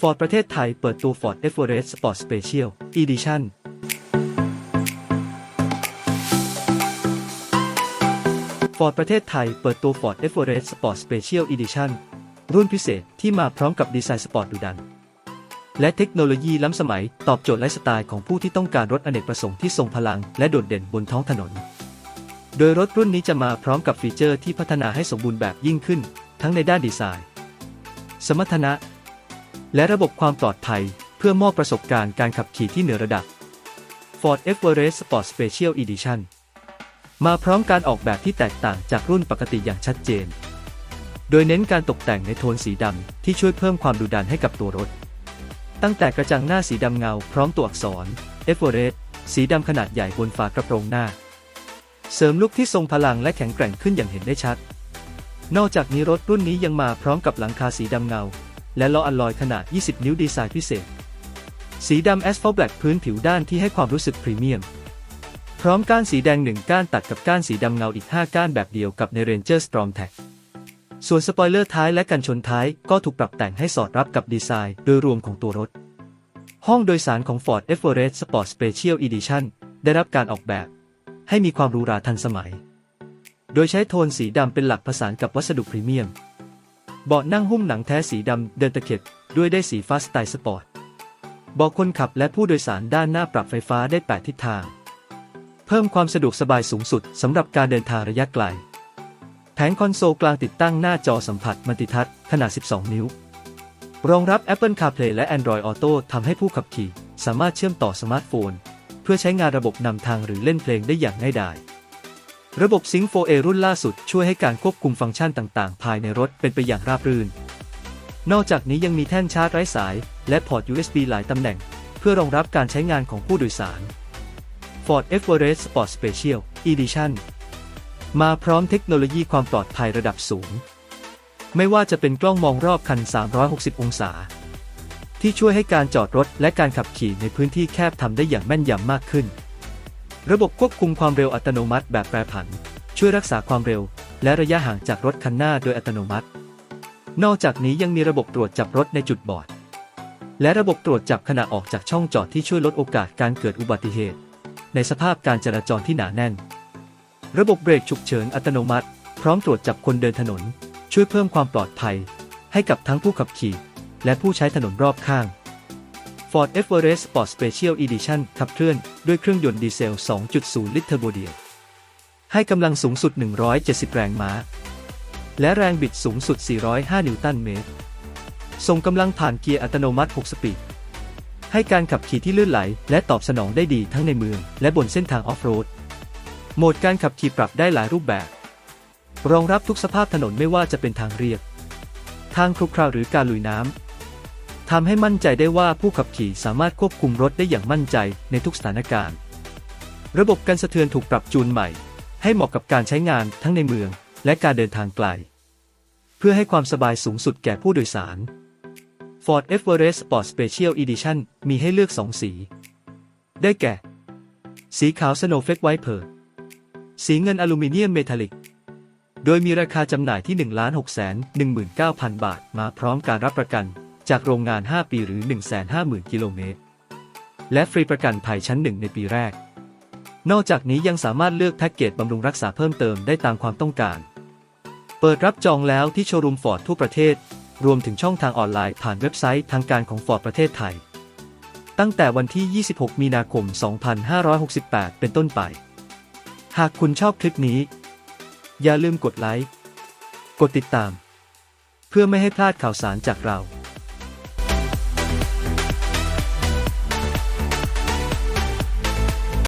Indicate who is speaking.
Speaker 1: Ford ประเทศไทยเปิดตัว Ford Everest Sport Special Edition Ford ประเทศไทยเปิดตัว Ford Everest Sport Special Edition รุ่นพิเศษที่มาพร้อมกับดีไซน์สปอร์ตดุดัน และเทคโนโลยีล้ำสมัยตอบโจทย์ไลฟ์สไตล์ของผู้ที่ต้องการรถอเนกประสงค์ที่ทรงพลังและโดดเด่นบนท้องถนน โดยรถรุ่นนี้จะมาพร้อมกับฟีเจอร์ที่พัฒนาให้สมบูรณ์แบบยิ่งขึ้น ทั้งในด้านดีไซน์ สมรรถนะ และระบบความปลอดภัย เพื่อมอบประสบการณ์การขับขี่ที่เหนือระดับ Ford Everest Sport Special Edition มาพร้อมการออกแบบที่แตกต่างจากรุ่นปกติอย่างชัดเจน โดยเน้นการตกแต่งในโทนสีดำที่ช่วยเพิ่มความดุดันให้กับตัวรถ ตั้งแต่กระจังหน้าสีดำเงาพร้อมตัวอักษร Everest สีดำขนาดใหญ่บนฝากระโปรงหน้า เสริมลุคที่ทรงพลังและแข็งแกร่งขึ้นอย่างเห็นได้ชัด นอกจากนี้รถรุ่นนี้ยังมาพร้อมกับหลังคาสีดำเงา และล้ออัลลอยขนาด 20 นิ้วดีไซน์พิเศษ สีดำแอสฟัลต์แบล็กพื้นผิวด้านที่ให้ความรู้สึกพรีเมียม พร้อมก้านสีแดงหนึ่งก้านตัดกับก้านสีดำเงาอีก 5 ก้านแบบเดียวกับใน Ranger Storm Tag ส่วนสปอยเลอร์ท้ายและกันชนท้ายก็ถูกปรับแต่งให้สอดรับกับดีไซน์โดยรวมของตัวรถ ห้องโดยสารของ Ford Everest Sport Special Edition ได้รับการออกแบบ ให้มีความหรูหราทันสมัย โดยใช้โทนสีดำเป็นหลักผสานกับวัสดุพรีเมียม เบาะนั่งหุ้มหนังแท้สีดำเดินตะเข็บด้วยได้สีฟ้าสไตล์สปอร์ตเบาะคนขับและผู้โดยสารด้านหน้าปรับไฟฟ้าได้ 8 ทิศทาง เพิ่มความสะดวกสบายสูงสุดสำหรับการเดินทางระยะไกล แผงคอนโซลกลางติดตั้งหน้าจอสัมผัสมัลติทัชขนาด 12 นิ้ว รองรับ Apple CarPlay และ Android Auto ทำให้ผู้ขับขี่ สามารถเชื่อมต่อสมาร์ทโฟน เพื่อใช้งานระบบนำทางหรือเล่นเพลงได้อย่างง่ายดาย ระบบ Sync 4A รุ่นล่าสุดช่วยให้การควบคุมฟังก์ชันต่างๆ ภายในรถเป็นไปอย่างราบรื่น นอกจากนี้ยังมีแท่นชาร์จไร้สาย และพอร์ต USB หลายตำแหน่ง เพื่อรองรับการใช้งานของผู้โดยสาร Ford Everest Sport Special Edition มาพร้อมเทคโนโลยีความปลอดภัยระดับสูง ไม่ว่าจะเป็นกล้องมองรอบคัน 360 องศา ที่ช่วยให้การจอดรถและการขับขี่ในพื้นที่แคบทำได้อย่างแม่นยำมากขึ้น ระบบควบคุมความเร็วอัตโนมัติแบบแปรผัน ช่วยรักษาความเร็ว และระยะห่างจากรถคันหน้าโดยอัตโนมัติ นอกจากนี้ยังมีระบบตรวจจับรถในจุดบอด และระบบตรวจจับขณะออกจากช่องจอดที่ช่วยลดโอกาสการเกิดอุบัติเหตุ ในสภาพการจราจรที่หนาแน่น ระบบเบรกฉุกเฉินอัตโนมัติ พร้อมตรวจจับคนเดินถนน ช่วยเพิ่มความปลอดภัย ให้กับทั้งผู้ขับขี่ และผู้ใช้ถนนรอบข้าง Ford Everest Sport Special Edition ขับเคลื่อนด้วยเครื่องยนต์ดีเซล 2.0 ลิตรเทอร์โบเดียลให้กำลังสูงสุด 170 แรงม้า และแรงบิดสูงสุด 405 นิวตันเมตร ส่งกำลังผ่านเกียร์อัตโนมัติ 6 สปีด ให้การขับขี่ที่ลื่นไหล และตอบสนองได้ดีทั้งในเมือง และบนเส้นทางออฟโรด โหมดการขับขี่ปรับได้หลายรูปแบบ รองรับทุกสภาพถนนไม่ว่าจะเป็นทางเรียบ ทางครุขระหรือการลุยน้ำ ทำให้มั่นใจได้ว่าผู้ขับขี่สามารถควบคุมรถได้อย่างมั่นใจในทุกสถานการณ์ ระบบกันสะเทือนถูกปรับจูนใหม่ ให้เหมาะกับการใช้งานทั้งในเมืองและการเดินทางไกล เพื่อให้ความสบายสูงสุดแก่ผู้โดยสาร Ford Everest Sport Special Edition มีให้เลือก 2 สี ได้แก่ สีขาว Snowflake White Pearl สีเงินอลูมิเนียมเมทัลลิก โดยมีราคาจำหน่ายที่ 1 6 1 9 0 0 0 บาท มาพร้อมการรับประกัน จากโรงงาน 5 ปีหรือ 150,000 กิโลเมตร และฟรีประกันภัยชั้น1ในปีแรก นอกจากนี้ยังสามารถเลือกแพ็กเกจบำรุงรักษาเพิ่มเติมได้ตามความต้องการ เปิดรับจองแล้วที่โชว์รูมฟอร์ดทั่วประเทศ รวมถึงช่องทางออนไลน์ผ่านเว็บไซต์ทางการของฟอร์ดประเทศไทย ตั้งแต่วันที่ 26 มีนาคม 2568 เป็นต้นไป หากคุณชอบคลิปนี้ อย่าลืมกดไลค์ กดติดตาม เพื่อไม่ให้พลาดข่าวสารจากเรา